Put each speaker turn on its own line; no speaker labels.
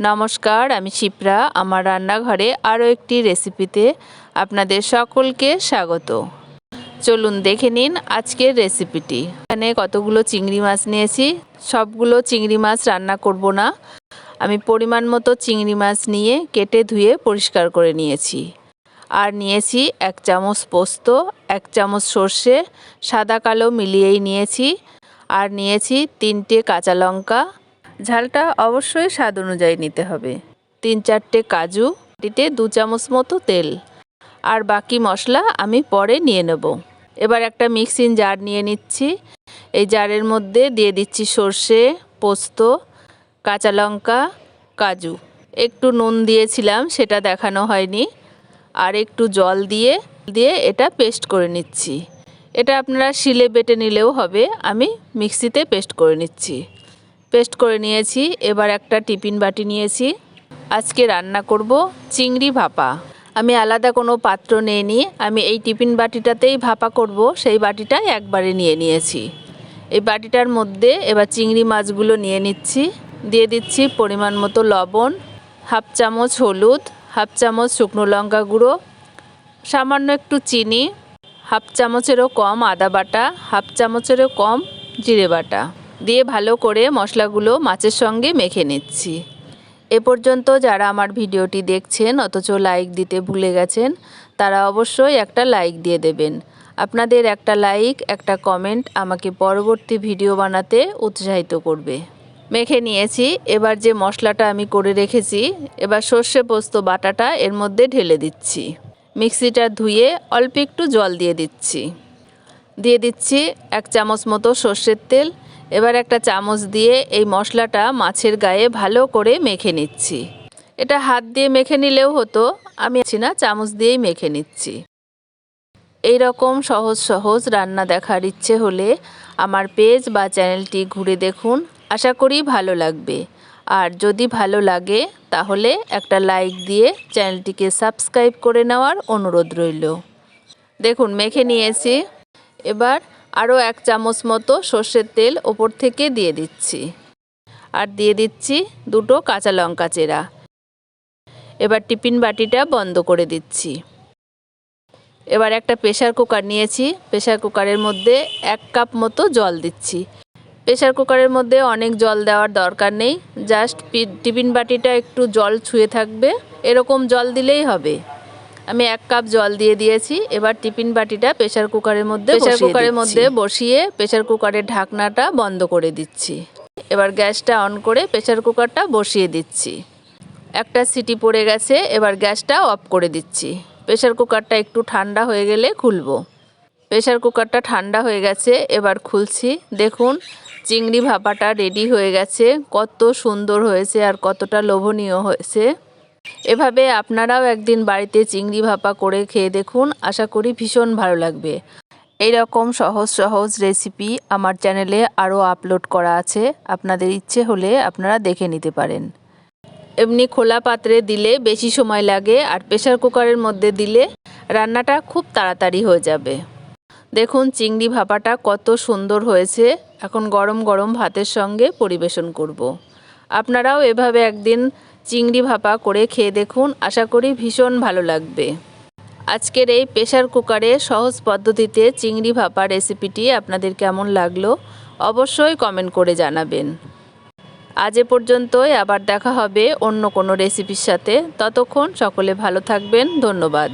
নমস্কার, আমি শিপ্রা। আমার রান্নাঘরে আরও একটি রেসিপিতে আপনাদের সকলকে স্বাগত। চলুন দেখে নিন আজকের রেসিপিটি। এখানে কতগুলো চিংড়ি মাছ নিয়েছি। সবগুলো চিংড়ি মাছ রান্না করব না। আমি পরিমাণ মতো চিংড়ি মাছ নিয়ে কেটে ধুয়ে পরিষ্কার করে নিয়েছি। আর নিয়েছি এক চামচ পোস্ত, এক চামচ সর্ষে, সাদা কালো মিলিয়েই নিয়েছি। আর নিয়েছি তিনটে কাঁচা লঙ্কা ঝালটা অবশ্যই স্বাদ অনুযায়ী নিতে হবে। তিন চারটে কাজু এটিতে দু চামচ মতো তেল। আর বাকি মশলা আমি পরে নিয়ে নেব। এবার একটা মিক্সিং জার নিয়ে নিচ্ছি। এই জারের মধ্যে দিয়ে দিচ্ছি সর্ষে, পোস্ত, কাঁচা লঙ্কা, কাজু। একটু নুন দিয়েছিলাম, সেটা দেখানো হয়নি। আর একটু জল দিয়ে দিয়ে এটা পেস্ট করে নিচ্ছি। এটা আপনারা শিলে বেটে নিলেও হবে। আমি মিক্সিতে পেস্ট করে নিচ্ছি। পেস্ট করে নিয়েছি, এবার একটা টিফিন বাটি নিয়েছি। আজকে রান্না করব চিংড়ি ভাপা। আমি আলাদা কোনো পাত্র নিইনি, আমি এই টিফিন বাটিটাতেই ভাপা করব, সেই বাটিটাই একবারে নিয়ে নিয়েছি। এই বাটিটার মধ্যে এবার চিংড়ি মাছগুলো নিয়ে নিচ্ছি, দিয়ে দিচ্ছি পরিমাণ মতো লবণ, হাফ চামচ হলুদ, হাফ চামচ শুকনো লঙ্কা গুঁড়ো, সামান্য একটু চিনি, হাফ চামচেরও কম আদা বাটা, হাফ চামচেরও কম জিরে বাটা। দিয়ে ভালো করে মশলাগুলো মাছের সঙ্গে মেখে নিচ্ছি। এ পর্যন্ত যারা আমার ভিডিওটি দেখছেন, অথচ লাইক দিতে ভুলে গেছেন, তারা অবশ্যই একটা লাইক দিয়ে দেবেন। আপনাদের একটা লাইক, একটা কমেন্ট আমাকে পরবর্তী ভিডিও বানাতে উৎসাহিত করবে। মেখে নিয়েছি, এবার যে মশলাটা আমি করে রেখেছি, এবার সর্ষে পোস্ত বাটাটা এর মধ্যে ঢেলে দিচ্ছি। মিক্সিটা ধুয়ে অল্প একটু জল দিয়ে দিচ্ছি। দিয়ে দিচ্ছি এক চামচ মতো সর্ষের তেল। এবার একটা চামচ দিয়ে এই মশলাটা মাছের গায়ে ভালো করে মেখে নিচ্ছি। এটা হাত দিয়ে মেখে নিলেও হতো, আমি আছি না, চামচ দিয়েই মেখে নিচ্ছি। এই রকম সহজ সহজ রান্না দেখার ইচ্ছে হলে আমার পেজ বা চ্যানেলটি ঘুরে দেখুন, আশা করি ভালো লাগবে। আর যদি ভালো লাগে, তাহলে একটা লাইক দিয়ে চ্যানেলটিকে সাবস্ক্রাইব করে নেওয়ার অনুরোধ রইল। দেখুন, মেখে নিয়েছি। এবার আরও এক চামচ মতো সর্ষের তেল ওপর থেকে দিয়ে দিচ্ছি। আর দিয়ে দিচ্ছি দুটো কাঁচা লঙ্কা চেরা। এবার টিফিন বাটিটা বন্ধ করে দিচ্ছি। এবার একটা প্রেশার কুকার নিয়েছি। প্রেশার কুকারের মধ্যে এক কাপ মতো জল দিচ্ছি। প্রেশার কুকারের মধ্যে অনেক জল দেওয়ার দরকার নেই। জাস্ট টিফিন বাটিটা একটু জল ছুঁয়ে থাকবে। এরকম জল দিলেই হবে। আমি এক কাপ জল দিয়ে দিয়েছি। এবার টিফিন বাটিটা প্রেশার কুকারের মধ্যে প্রেশার কুকারের মধ্যে বসিয়ে প্রেশার কুকারের ঢাকনাটা বন্ধ করে দিচ্ছি। এবার গ্যাসটা অন করে প্রেশার কুকারটা বসিয়ে দিচ্ছি। একটা সিটি পড়ে গেছে এবার গ্যাসটা অফ করে দিচ্ছি। প্রেশার কুকারটা একটু ঠান্ডা হয়ে গেলে খুলবো। প্রেশার কুকারটা ঠান্ডা হয়ে গেছে এবার খুলছি। দেখুন চিংড়ি ভাপাটা রেডি হয়ে গেছে। কত সুন্দর হয়েছে আর কতটা লোভনীয় হয়েছে। এভাবে আপনারাও একদিন বাড়িতে চিংড়ি ভাপা করে খেয়ে দেখুন। আশা করি ভীষণ ভালো লাগবে। এই রকম সহজ সহজ রেসিপি আমার চ্যানেলে আরও আপলোড করা আছে। আপনাদের ইচ্ছে হলে আপনারা দেখে নিতে পারেন। এমনি খোলা পাত্রে দিলে বেশি সময় লাগে আর প্রেশার কুকারের মধ্যে দিলে রান্নাটা খুব তাড়াতাড়ি হয়ে যাবে। দেখুন চিংড়ি ভাপাটা কত সুন্দর হয়েছে। এখন গরম গরম ভাতের সঙ্গে পরিবেশন করব। আপনারাও এভাবে একদিন চিংড়ি ভাপা করে খেয়ে দেখুন। আশা করি ভীষণ ভালো লাগবে। আজকের এই প্রেশার কুকারে সহজ পদ্ধতিতে চিংড়ি ভাপা রেসিপিটি আপনাদের কেমন লাগল অবশ্যই কমেন্ট করে জানাবেন। আজ এ পর্যন্তই, আবার দেখা হবে অন্য কোনো রেসিপির সাথে। ততক্ষণ সকলে ভালো থাকবেন। ধন্যবাদ।